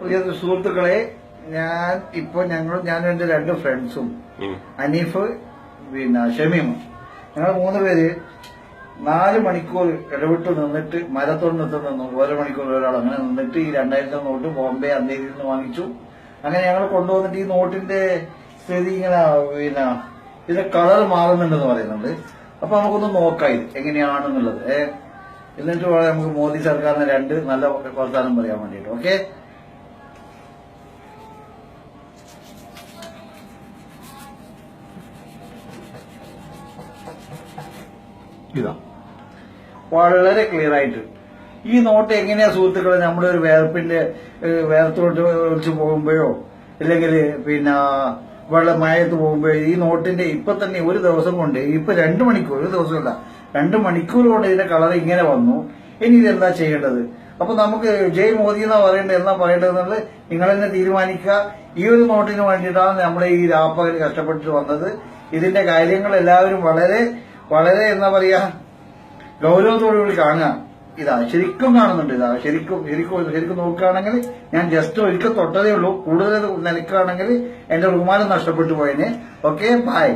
പ്രിയ സുഹൃത്തുക്കളെ ഞാൻ ഇപ്പൊ ഞങ്ങൾ ഞാൻ എന്റെ രണ്ട് ഫ്രണ്ട്സും അനീഫ് പിന്നെ ഷമീം. ഞങ്ങൾ മൂന്ന് പേര് നാല് മണിക്കൂർ ഇടവിട്ട് നിന്നിട്ട് മരത്തോട് നിർത്തി നിന്നു ഓരോ മണിക്കൂർ ഒരാൾ അങ്ങനെ നിന്നിട്ട് ഈ രണ്ടായിരത്തി നോട്ട് ബോംബെ അന്തേരിയിൽ നിന്ന് വാങ്ങിച്ചു. അങ്ങനെ ഞങ്ങൾ കൊണ്ടുവന്നിട്ട് ഈ നോട്ടിന്റെ സ്ഥിതി ഇങ്ങനെ പിന്നെ ഇതിന്റെ കളർ മാറുന്നുണ്ടെന്ന് പറയുന്നുണ്ട്. അപ്പൊ നമുക്കൊന്ന് നോക്കാം ഇത് എങ്ങനെയാണെന്നുള്ളത്. ഏഹ് എന്നിട്ട് നമുക്ക് മോദി സർക്കാരിന് രണ്ട് നല്ല വർത്താനം പറയാൻ വേണ്ടിയിട്ട്. ഓക്കെ? ഇതാ. വളരെ ക്ലിയർ ആയിട്ട്. ഈ നോട്ട് എങ്ങനെയാ സുഹൃത്തുക്കളെ നമ്മുടെ ഒരു വേർപ്പിന്റെ വേർത്തോട്ട് ഒളിച്ച് പോകുമ്പോഴോ ഇല്ലെങ്കിൽ പിന്നെ വെള്ളം മഴയത്ത് പോകുമ്പോഴോ ഈ നോട്ടിന്റെ ഇപ്പൊ തന്നെ ഒരു ദിവസം കൊണ്ട് ഇപ്പൊ രണ്ടു മണിക്കൂർ ഒരു ദിവസമല്ല രണ്ട് മണിക്കൂർ കൊണ്ട് ഇതിന്റെ കളർ ഇങ്ങനെ വന്നു. ഇനി ഇതെന്താ ചെയ്യേണ്ടത്? അപ്പൊ നമുക്ക് ജയ് മോദി എന്നാ പറയേണ്ടത് എന്നാ പറയേണ്ടത് എന്നുള്ളത് നിങ്ങൾ തന്നെ തീരുമാനിക്കുക. ഈ ഒരു നോട്ടിന് വേണ്ടിയിട്ടാണ് നമ്മുടെ ഈ രാപ്പകൽ കഷ്ടപ്പെട്ടിട്ട് വന്നത്. ഇതിന്റെ കാര്യങ്ങൾ എല്ലാവരും വളരെ വളരെ എന്താ പറയാ ഗൗരവത്തോടുകൂടി കാണുക. ഇതാ ശരിക്കും കാണുന്നുണ്ട് ഇതാ. ശരിക്കും ശരിക്കും ശരിക്കും നോക്കുകയാണെങ്കിൽ ഞാൻ ജസ്റ്റ് ഒരിക്കൽ തൊട്ടതേ ഉള്ളൂ. കൂടുതൽ നിലക്കുകയാണെങ്കിൽ എന്റെ ബഹുമാനം നഷ്ടപ്പെട്ടു പോയതിന് ഓക്കെ ബായ്